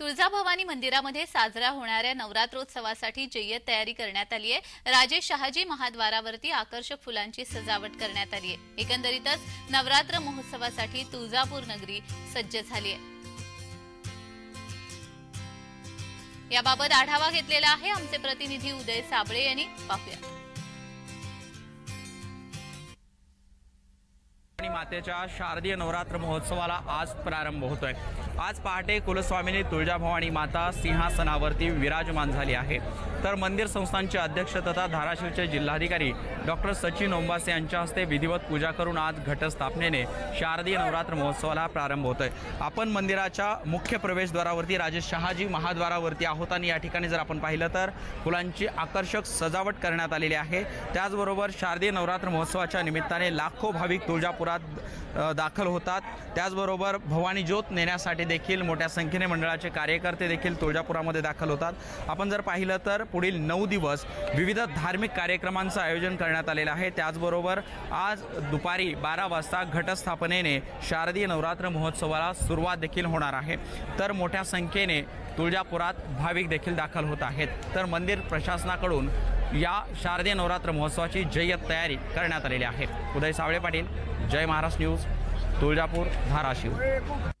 तुळजाभवानी मंदिरामध्ये साजरा होणाऱ्या नवरात्रोत्सवासाठी जय्यत तयारी करण्यात आली आहे. राजेश शहाजी महाद्वारावरती आकर्षक फुलांची सजावट करण्यात आली आहे. एकंदरीतच नवरात्र महोत्सवासाठी तुळजापूर नगरी सज्ज झाली आहे. याबाबत आढावा घेतलेला आहे आमचे प्रतिनिधी उदय साबळे यांनी. पाहूया. मातेच्या शारदीय नवरात्र महोत्सवाला आज प्रारंभ होतोय. आज पहाटे कुलस्वामिनी तुळजाभवानी माता सिंहासनावरती विराजमान झाली आहे. तर मंदिर संस्थांचे अध्यक्ष तथा धाराशिवचे जिल्हाधिकारी डॉक्टर सचिन ओंबासे यांच्या हस्ते विधिवत पूजा करून आज घटस्थापनेने शारदीय नवरात्र महोत्सवाला प्रारंभ होतोय. आपण मंदिराच्या मुख्य प्रवेशद्वारावरती राजेश शहाजी महाद्वारावरती आहोत आणि या ठिकाणी जर आपण पाहिलं तर फुलांची आकर्षक सजावट करण्यात आलेली आहे. त्याचबरोबर शारदीय नवरात्र महोत्सवाच्या निमित्ताने लाखो भाविक तुळजापुरात अ, दाखल होतात. त्याचबरोबर भवानी ज्योत नेण्यासाठी देखील मोठ्या संख्येने मंडळाचे कार्यकर्ते देखील तुळजापुरामध्ये दाखल होतात. आपण जर पाहिलं तर पुढील नऊ दिवस विविध धार्मिक कार्यक्रमांचं आयोजन करण्यात आलेलं आहे. त्याचबरोबर आज दुपारी बारा वाजता घटस्थापनेने शारदीय नवरात्र महोत्सवाला सुरुवात देखील होणार आहे. तर मोठ्या संख्येने तुळजापुरात भाविक देखील दाखल होत आहेत. तर मंदिर प्रशासनाकडून या शारदीय नवरात्र महोत्सवाची जय्यत तयारी करण्यात आलेली आहे. उदय सावळे पाटील जय महाराष्ट्र न्यूज तुळजापूर धाराशिव.